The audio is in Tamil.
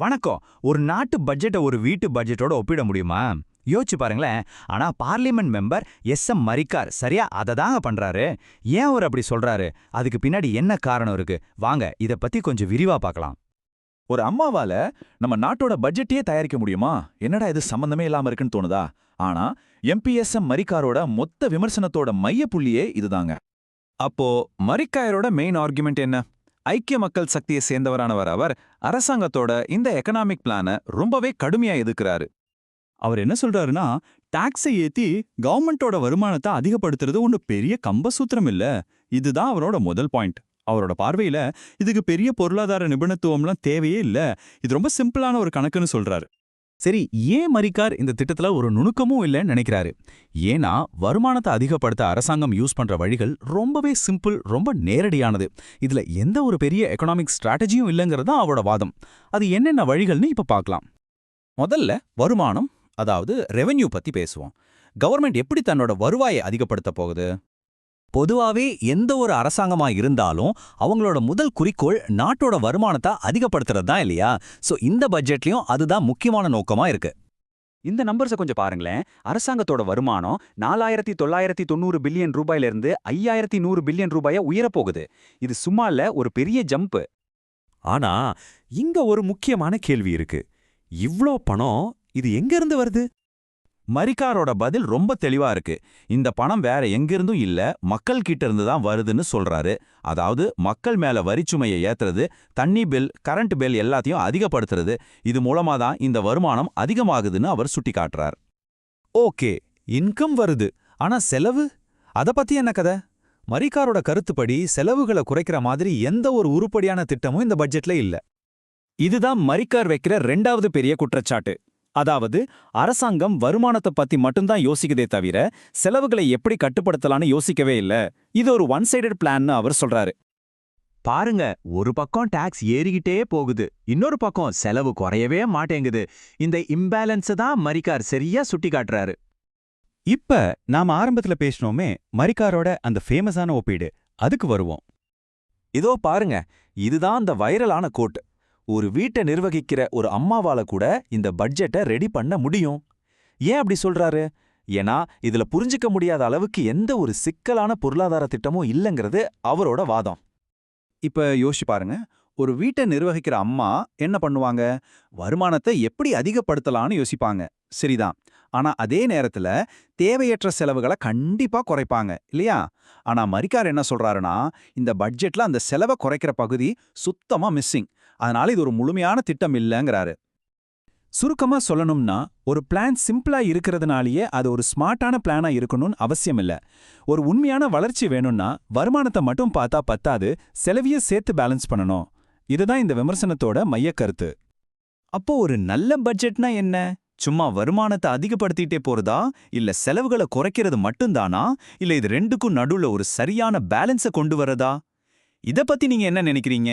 வணக்கம். ஒரு நாட்டு பட்ஜெட்டை ஒரு வீட்டு பட்ஜெட்டோட ஒப்பிட முடியுமா? யோசிச்சு பாருங்களேன். ஆனா parliament member S M Marikar சரியா அதை தாங்க பண்றாரு? ஏன் அவர் அப்படி சொல்றாரு? அதுக்கு பின்னாடி என்ன காரணம் இருக்கு? வாங்க இத பத்தி கொஞ்சம் விரிவா பார்க்கலாம். ஒரு அம்மாவால நம்ம நாட்டோட பட்ஜெட்டையே தயாரிக்க முடியுமா? என்னடா இது சம்பந்தமே இல்லாம இருக்குன்னு தோணுதா? ஆனா எம்பிஎஸ்எம் மரிக்காரோட மொத்த விமர்சனத்தோட மைய புள்ளியே இதுதாங்க. அப்போ மரிக்காயரோட மெயின் ஆர்குமெண்ட் என்ன? ஐக்கிய மக்கள் சக்தியை சேர்ந்தவரானவர் அவர் அரசாங்கத்தோட இந்த எக்கனாமிக் பிளானை ரொம்பவே கடுமையா எதிர்க்கிறாரு. அவர் என்ன சொல்றாருன்னா டாக்ஸை ஏத்தி கவர்மெண்டோட வருமானத்தை அதிகப்படுத்துறது ஒன்று பெரிய கம்பசூத்திரம் இல்ல. இதுதான் அவரோட முதல் பாயிண்ட் அவரோட பார்வையில இதுக்கு பெரிய பொருளாதார நிபுணத்துவம்லாம் தேவையே இல்ல. இது ரொம்ப சிம்பிளான ஒரு கணக்குன்னு சொல்றாரு. சரி ஏன் மரிக்கார் இந்த திட்டத்துல ஒரு நுணுக்கமும் இல்லைன்னு நினைக்கிறாரு? ஏன்னா வருமானத்தை அதிகப்படுத்த அரசாங்கம் யூஸ் பண்ற வழிகள் ரொம்பவே சிம்பிள் ரொம்ப நேரடியானது. இதுல எந்த ஒரு பெரிய எக்கனாமிக் ஸ்ட்ராட்டஜியும் இல்லைங்கிறது தான் அவரோட வாதம். அது என்னென்ன வழிகள்னு இப்ப பார்க்கலாம். முதல்ல வருமானம் அதாவது ரெவென்யூ பத்தி பேசுவோம். கவர்மெண்ட் எப்படி தன்னோட வருவாயை அதிகப்படுத்த போகுது? பொதுவாவே எந்த ஒரு அரசாங்கமா இருந்தாலும் அவங்களோட முதல் குறிக்கோள் நாட்டோட வருமானத்தை அதிகப்படுத்துறது தான் இல்லையா? சோ இந்த பட்ஜெட்லயும் அதுதான் முக்கியமான நோக்கமா இருக்கு. இந்த நம்பர்ஸை கொஞ்சம் பாருங்களேன். அரசாங்கத்தோட வருமானம் நாலாயிரத்தி தொள்ளாயிரத்தி தொண்ணூறு பில்லியன் ரூபாயிலிருந்து ஐயாயிரத்தி நூறு பில்லியன் ரூபாயா உயரப்போகுது. இது சும்மா இல்ல ஒரு பெரிய ஜம்ப் ஆனா இங்க ஒரு முக்கியமான கேள்வி இருக்கு. இவ்ளோ பணம் இது எங்க இருந்து வருது? மரிக்காரோட பதில் ரொம்ப தெளிவா இருக்கு. இந்த பணம் வேற எங்கிருந்தும் இல்ல மக்கள் கிட்ட இருந்து தான் வருதுன்னு சொல்றாரு. அதாவது மக்கள் மேல வரிச்சுமையை ஏத்துறது தண்ணி பில் கரண்ட் பில் எல்லாத்தையும் அதிகப்படுத்துறது இது மூலமா தான் இந்த வருமானம் அதிகமாகுதுன்னு அவர் சுட்டிக்காட்டுறார். ஓகே இன்கம் வருது. ஆனா செலவு? அத பத்தி என்ன கதை? மரிக்காரோட கருத்துப்படி செலவுகளை குறைக்கிற மாதிரி எந்த ஒரு உருப்படியான திட்டமும் இந்த பட்ஜெட்ல இல்ல. இதுதான் மரிக்கார் வைக்கிற ரெண்டாவது பெரிய குற்றச்சாட்டு. அதாவது அரசாங்கம் வருமானத்தை பத்தி மட்டும்தான் யோசிக்குதே தவிர செலவுகளை எப்படி கட்டுப்படுத்தலாம்னு யோசிக்கவே இல்ல. இது ஒரு ஒன் சைடட் பிளான்னு அவர் சொல்றாரு. பாருங்க ஒரு பக்கம் டாக்ஸ் ஏறிக்கிட்டே போகுது இன்னொரு பக்கம் செலவு குறையவே மாட்டேங்குது. இந்த இம்பேலன்ஸை தான் மரிக்கார் சரியா சுட்டி காட்டுறாரு. இப்ப நாம ஆரம்பத்துல பேசினோமே மரிக்காரோட அந்த ஃபேமஸான ஒப்பீடு அதுக்கு வருவோம். இதோ பாருங்க இதுதான் அந்த வைரலான கோட் ஒரு வீட்டை நிர்வகிக்கிற ஒரு அம்மாவால கூட இந்த பட்ஜெட்டை ரெடி பண்ண முடியும். ஏன் அப்படி சொல்றாரு? ஏன்னா இதுல புரிஞ்சுக்க முடியாத அளவுக்கு எந்த ஒரு சிக்கலான பொருளாதார திட்டமும் இல்லைங்கிறது அவரோட வாதம். இப்ப யோசிச்சு பாருங்க. ஒரு வீட்டை நிர்வகிக்கிற அம்மா என்ன பண்ணுவாங்க? வருமானத்தை எப்படி அதிகப்படுத்தலாம்னு யோசிப்பாங்க. சரிதான் ஆனா அதே நேரத்துல தேவையற்ற செலவுகளை கண்டிப்பா குறைப்பாங்க இல்லையா? ஆனா மரிக்கார் என்ன சொல்றாருன்னா இந்த பட்ஜெட்ல அந்த செலவை குறைக்கிற பகுதி சுத்தமா மிஸ்ஸிங் அதனால இது ஒரு முழுமையான திட்டம் இல்லைங்கிறாரு. சுருக்கமா சொல்லணும்னா ஒரு பிளான் சிம்பிளா இருக்கிறதுனாலேயே அது ஒரு ஸ்மார்ட்டான பிளானா இருக்கணும்னு அவசியம் இல்ல ஒரு உண்மையான வளர்ச்சி வேணும்னா வருமானத்தை மட்டும் பார்த்தா பத்தாது செலவிய சேர்த்து பேலன்ஸ் பண்ணணும். இதுதான் இந்த விமர்சனத்தோட மையக்கருத்து. அப்போ ஒரு நல்ல பட்ஜெட்னா என்ன? சும்மா வருமானத்தை அதிகப்படுத்திட்டே போறதா? இல்ல செலவுகளை குறைக்கிறது மட்டும்தானா? இல்ல இது ரெண்டுக்கும் நடுவுல ஒரு சரியான பேலன்ஸை கொண்டு வரதா? இத பத்தி நீங்க என்ன நினைக்கிறீங்க?